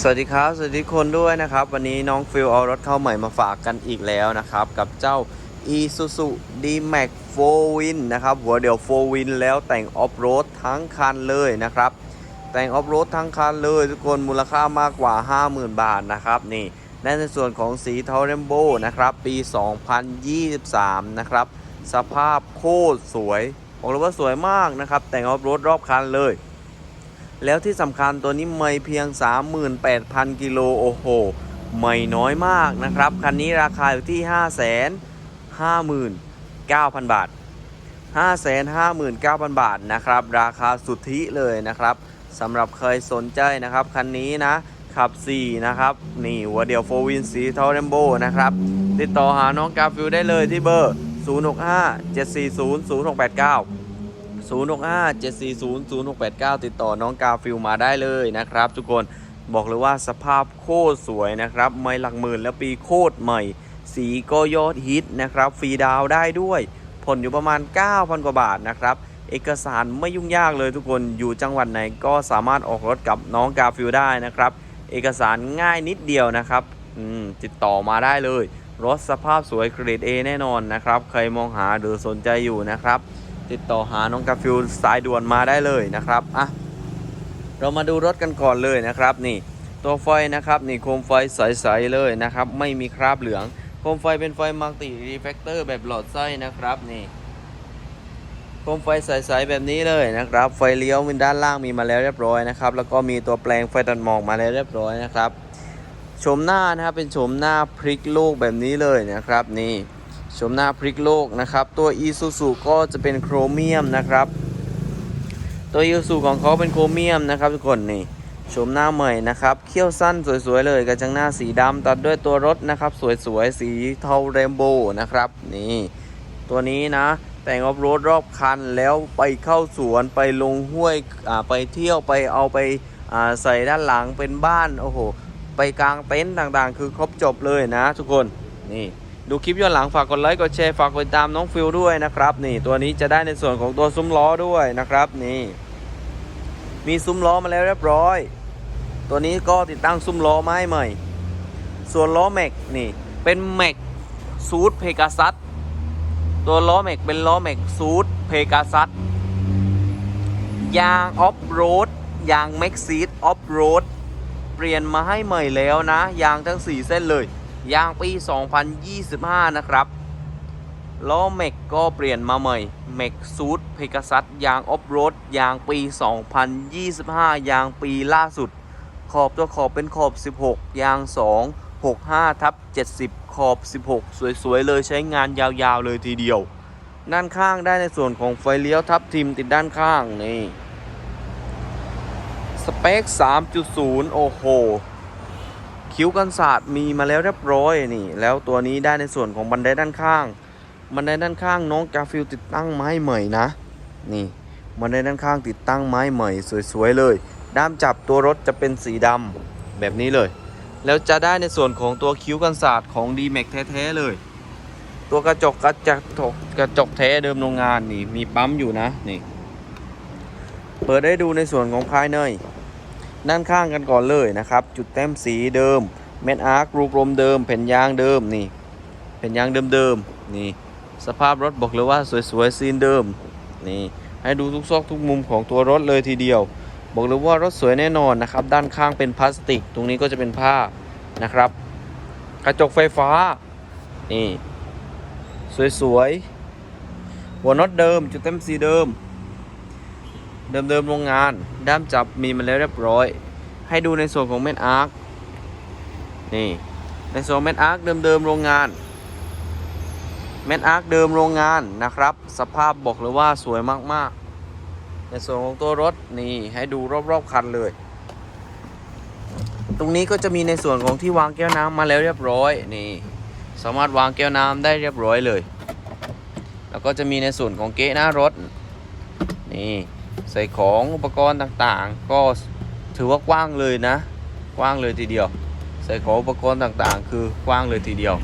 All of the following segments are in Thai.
สวัสดีครับ สวัสดีคนด้วยนะครับ วันนี้น้องฟิลเอารถเข้าใหม่มาฝากกันอีกแล้วนะครับ กับเจ้า Isuzu D-Max 4 Win นะครับหัวเดี่ยว 4 Win แล้วแต่งออฟโรดทั้งคันเลยนะครับ แต่งออฟโรดทั้งคันเลยทุกคนมูลค่ามากกว่า 50,000 บาทนะครับนี่และในส่วนของสีเทาเรมโบ้นะครับ ปี 2023 นะครับ สภาพโคตรสวยบอกเลยว่าสวยมากนะครับ แต่งออฟโรดรอบคันเลย แล้วที่สำคัญตัวนี้ไม่เพียง 38,000 กิโลโอ้โห ไม่น้อยมากนะครับ คันนี้ราคาอยู่ที่ 559,000 บาท 559,000 บาทนะครับ ราคาสุทธิเลยนะครับสำหรับเคยสนใจนะครับ คันนี้นะ ขับ 4 นะครับ นี่หัวเดียวโฟวินสีทอร์เรมโบนะครับ ติดต่อหาน้องกาฟิลได้เลยที่เบอร์ 065 740 0689 065 740 0689 ติดต่อน้องกาฟิลมาได้เลยนะครับ ทุกคนบอกเลยว่าสภาพโคตรสวยนะครับ ไม่หลักหมื่นแล้วปีโคตรใหม่ สีก็ยอดฮิตนะครับ ฟรีดาวได้ด้วย ผลอยู่ประมาณ 9,000 กว่าบาทนะครับ เอกสารไม่ยุ่งยากเลยทุกคนอยู่จังหวัดไหนก็สามารถออกรถกับน้องกาฟิลได้นะครับ เอกสารง่ายนิดเดียวนะครับติดต่อมาได้เลย รถสภาพสวยเกรด A แน่นอนนะครับ ใครมองหาหรือสนใจอยู่นะครับ ติดต่อหาน้องกาฟิลสายด่วนมาได้เลยนะครับอะเรามาดูรถกันก่อนเลยนะครับนี่ตัวไฟนะครับนี่โคมไฟใสๆเลยนะครับไม่มีคราบเหลือง โคมไฟเป็นไฟมัลติรีเฟกเตอร์แบบหลอดไส้นะครับนี่โคมไฟใสๆแบบนี้เลยนะครับ ไฟเลี้ยวด้านล่างมีมาแล้วเรียบร้อยนะครับ แล้วก็มีตัวแปลงไฟตัดหมอกมาแล้วเรียบร้อยนะครับชมหน้านะครับเป็นชมหน้าพลิกโลกแบบนี้เลยนะครับนี่ ชมหน้าพลิกโลกนะครับ ตัว Isuzu ก็จะเป็นโครเมียมนะครับ ตัว Isuzu ของเขาเป็นโครเมียมนะครับทุกคนนี่ชมหน้าใหม่นะครับเขี้ยวสั้นสวยๆเลยกระจังหน้าสีดำตัดด้วยตัวรถนะครับ สวยๆ สีเทาเรมโบนะครับ นี่ ตัวนี้นะ แต่งออฟโรดรอบคันแล้วไปเข้าสวนไปลงห้วยไปเที่ยวไปเอาไปาใส่ด้านหลังเป็นบ้าน โอ้โห ไปกลางเต็นท์ต่างๆ คือครบจบเลยนะทุกคนนี่ ดูคลิปย้อนหลังฝากกดไลค์กดแชร์ฝากกดติดตามน้องฟิลด้วยนะครับ นี่ตัวนี้จะได้ในส่วนของตัวซุ้มล้อด้วยนะครับ นี่ มีซุ้มล้อมาแล้วเรียบร้อย ตัวนี้ก็ติดตั้งซุ้มล้อมาให้ใหม่ ส่วนล้อแม็กนี่ เป็นแม็กซูดเพกาซัสตัวล้อแม็กเป็นล้อแม็กซูดเพกาซัสยางออฟโรดยางแม็กซีดออฟโรดเปลี่ยนมาให้ใหม่แล้วนะ ยางทั้ง 4 เส้นเลย ยางปี 2025 นะครับล้อแม็กก็เปลี่ยนมาใหม่แม็กซูดเพกาซัสยางออฟโรดยางปี 2025 ยางปีล่าสุด ขอบตัวขอบเป็นขอบ 16 ยาง 2 65ทับ70 ขอบ 16 สวย ๆ เลยใช้งานยาวๆเลยทีเดียว ด้านข้างได้ในส่วนของไฟเลี้ยวทับทิมติดด้านข้างนี่ สเปค 3.0 โอ้โห คิ้วกันศาสตร์มีมาแล้วเรียบร้อยนี่ แล้วตัวนี้ได้ในส่วนของบันไดด้านข้าง บันไดด้านข้างน้องกาฟิลติดตั้งไม้ใหม่นะ นี่บันไดด้านข้างติดตั้งไม้ใหม่สวยๆเลย ด้ามจับตัวรถจะเป็นสีดำแบบนี้เลย แล้วจะได้ในส่วนของตัวคิ้วกันศาสตร์ของ d m a x แท้ๆเลย ตัวกระจกกระจกกระจกแท้เดิมโรงงานนี่มีปั๊มอยู่นะนี่ เปิดได้ดูในส่วนของภายใน ด้านข้างกันก่อนเลยนะครับ จุดแต้มสีเดิมเม็ดอาร์ครูปลมเดิมแผ่นยางเดิมนี่แผ่นยางเดิมๆนี่ สภาพรถบอกเลยว่าสวยๆซีนเดิมนี่ให้ดูทุกซอกทุกมุมของตัวรถเลยทีเดียว บอกเลยว่ารถสวยแน่นอนนะครับ ด้านข้างเป็นพลาสติก ตรงนี้ก็จะเป็นผ้านะครับ กระจกไฟฟ้านี่สวยๆหัวน็อตเดิม จุดเต็มสีเดิม เดิมๆโรงงาน ด้ามจับมีมาแล้วเรียบร้อย ให้ดูในส่วนของเม็ดอาร์ค นี่ ในส่วนเม็ดอาร์คเดิมๆโรงงาน เม็ดอาร์คเดิมโรงงานนะครับ สภาพบอกเลยว่าสวยมากๆ ในส่วนของตัวรถนี่ให้ดูรอบๆคันเลย ตรงนี้ก็จะมีในส่วนของที่วางแก้วน้ำมาแล้วเรียบร้อย นี่ สามารถวางแก้วน้ำได้เรียบร้อยเลย แล้วก็จะมีในส่วนของเก๊ะหน้ารถ นี่ ใส่ของอุปกรณ์ต่างๆ ก็ถือว่ากว้างเลยนะ กว้างเลยทีเดียว ใส่ของอุปกรณ์ต่างๆ คือกว้างเลยทีเดียว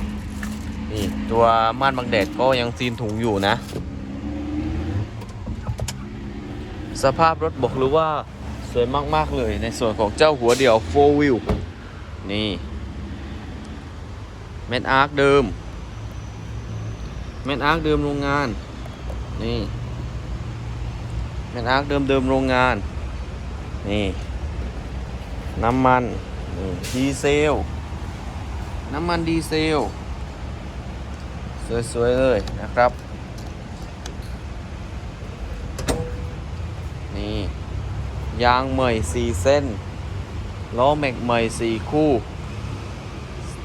นี่ตัวม่านบังแดดก็ยังซีนถุงอยู่นะ สภาพรถบอกเลยว่าสวยมากๆเลยในส่วนของเจ้าหัวเดี่ยว4 wheel นี่เม็ดอาร์คเดิมเม็ดอาร์คเดิมโรงงาน นี่ เม็ดอาร์คเดิมเดิมโรงงาน นี่ น้ำมันนี่ดีเซล น้ำมันดีเซล สวย ๆ เลยนะครับ นี่ ยางใหม่สี่เส้น ล้อแม็กใหม่สี่คู่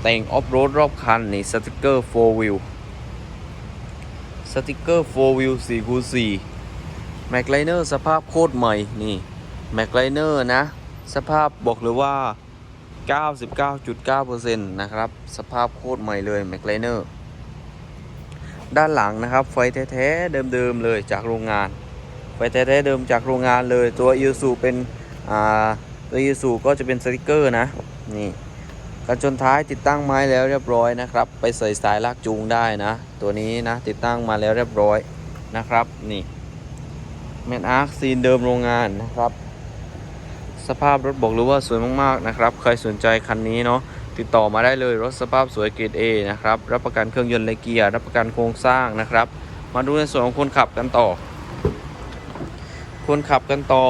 แต่งออฟโรดรอบคัน นี่สติกเกอร์ 4 wheel สติกเกอร์ 4 wheel 4คู4 แม็กไลเนอร์สภาพโคตรใหม่นี่แม็กไลเนอร์นะ สภาพบอกเลยว่า 99.9%นะครับ สภาพโคตรใหม่เลยแม็กไลเนอร์ด้านหลังนะครับ ไฟแท้ๆเดิมๆเลยจากโรงงาน ไฟแท้ๆเดิมจากโรงงานเลยตัวอิซูเป็นอ่าตัวอิซูก็จะเป็นสติกเกอร์นะนี่กันชนท้ายติดตั้งไม้แล้วเรียบร้อยนะครับ ไปใส่สายลากจูงได้นะ ตัวนี้นะติดตั้งมาแล้วเรียบร้อยนะครับนี่ แมนอาร์คซีนเดิมโรงงานนะครับ สภาพรถบอกเลยว่าสวยมากๆนะครับ ใครสนใจคันนี้เนาะติดต่อมาได้เลยรถสภาพสวยเกรด A นะครับ รับประกันเครื่องยนต์และเกียร์ รับประกันโครงสร้างนะครับ มาดูในส่วนของคนขับกันต่อ คนขับกันต่อ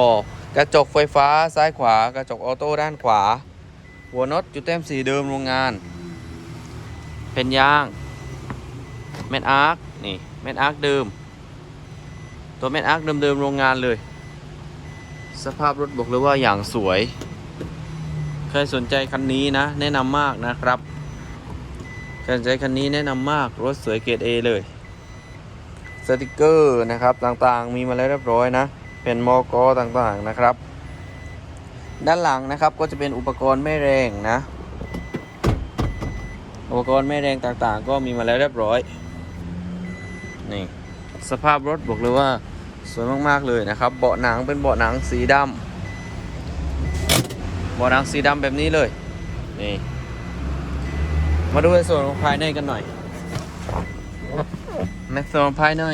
กระจกไฟฟ้าซ้ายขวา กระจกออโต้ด้านขวา หัวน็อตจุดแต้มสีเดิมโรงงาน เป็นยางเม็ดอาร์ค นี่เม็ดอาร์คเดิม ตัวเม็ดอาร์คเดิมๆโรงงานเลย สภาพรถบอกเลยว่าอย่างสวย ใครสนใจคันนี้นะ แนะนำมากนะครับใครสนใจคันนี้แนะนำมากรถสวยเกรด A เลย สติกเกอร์นะครับต่างๆ มีมาแล้วเรียบร้อยนะ เป็นมอกอต่างๆนะครับ ด้านหลังนะครับก็จะเป็นอุปกรณ์แม่แรงนะ อุปกรณ์แม่แรงต่างๆ ก็มีมาแล้วเรียบร้อยนี่ สภาพรถบอกเลยว่าสวยมากๆเลยนะครับ เบาะหนังเป็นเบาะหนังสีดำเบาะหนังสีดำแบบนี้เลยนี่มาดูในส่วนของภายในกันหน่อยในส่วนของภายใน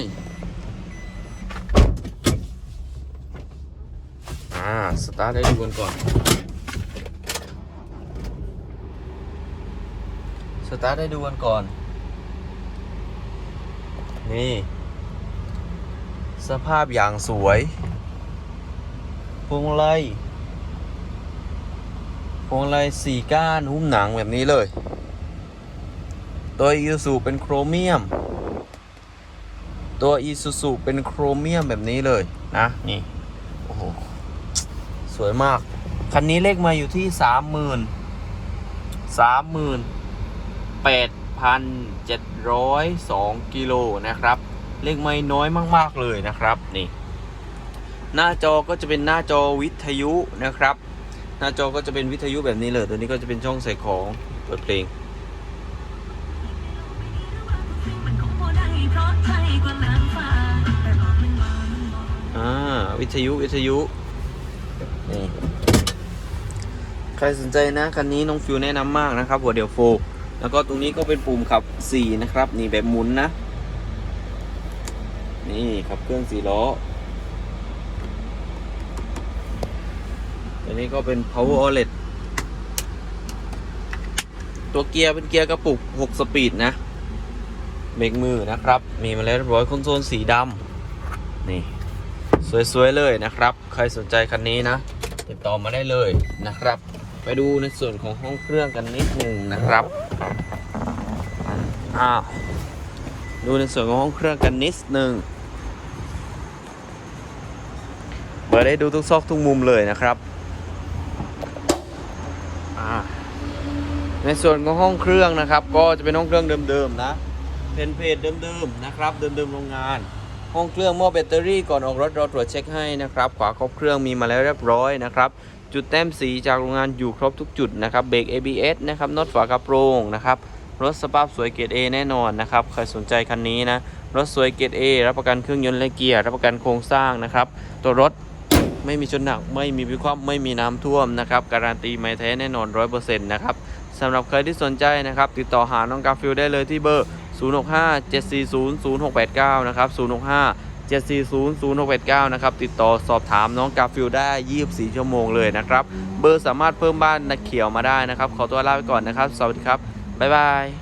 อ่าสตาร์ทได้ดูกันก่อนสตาร์ทได้ดูกันก่อนนี่ สภาพอย่างสวยพวงมาลัยพวงมาลัยสี่ก้านหุ้มหนังแบบนี้เลยตัวอีซูซูเป็นโครเมียมตัวอีซูซูเป็นโครเมียมแบบนี้เลยนะ นี่ โอ้โห สวยมาก คันนี้เลขมาอยู่ที่สามหมื่นสามหมื่นแปดพันเจ็ดร้อยสองกิโลนะครับ เลขไม่น้อยมาก ๆ เลยนะครับนี่หน้าจอก็จะเป็นหน้าจอวิทยุนะครับ หน้าจอก็จะเป็นวิทยุแบบนี้เลยตัวนี้ก็จะเป็นช่องใส่ของเปิดเพลงอ่าวิทยุวิทยุนี่ใครสนใจนะคันนี้น้องฟิวแนะนำมากนะครับหัวเดียวโฟแล้วก็ตรงนี้ก็เป็นปุ่มขับ 4 นะครับ นี่แบบหมุนนะ นี่ขับเครื่องสี่ล้อ ตัวนี้ก็เป็น power outlet ตัวเกียร์เป็นเกียร์กระปุก 6 สปีดนะ เบรกมือนะครับ มีมาแล้วเรียบร้อยคอนโซลสีดำนี่ สวย ๆ เลยนะครับ ใครสนใจคันนี้นะ ติดต่อมาได้เลยนะครับ ไปดูในส่วนของห้องเครื่องกันนิดหนึ่งนะครับ อ้าว ดูในส่วนของห้องเครื่องกันนิดหนึ่งเปิดได้ดูทุกซอกทุกมุมเลยนะครับ ในส่วนของห้องเครื่องนะครับ ก็จะเป็นห้องเครื่องเดิมๆนะ เป็นเพจเดิมๆนะครับ เดิมๆโรงงาน ห้องเครื่องหม้อแบตเตอรี่ก่อนออกรถเราตรวจเช็คให้นะครับ ขวาครบเครื่องมีมาแล้วเรียบร้อยนะครับ จุดแต้มสีจากโรงงานอยู่ครบทุกจุดนะครับ เบรก ABS นะครับน็อตฝากระโปรงนะครับ รถสภาพสวยเกรด A แน่นอนนะครับ ใครสนใจคันนี้นะ รถสวยเกรด A รับประกันเครื่องยนต์และเกียร์ รับประกันโครงสร้างนะครับ ตัวรถไม่มีชนหนัก ไม่มีวิความไม่มีน้ำท่วมนะครับ การันตีไม่แท้แน่นอน 100%นะครับสำหรับใครที่สนใจนะครับ ติดต่อหาน้องกาฟิลได้เลยที่เบอร์ 065 740 0689 นะครับ 065 7400689 นะครับ ติดต่อสอบถามน้องกาฟิลได้ 24 ชั่วโมงเลยนะครับ เบอร์สามารถเพิ่มบ้านนักเขียวมาได้นะครับ ขอตัวลาไปก่อนนะครับ สวัสดีครับ บ๊ายบาย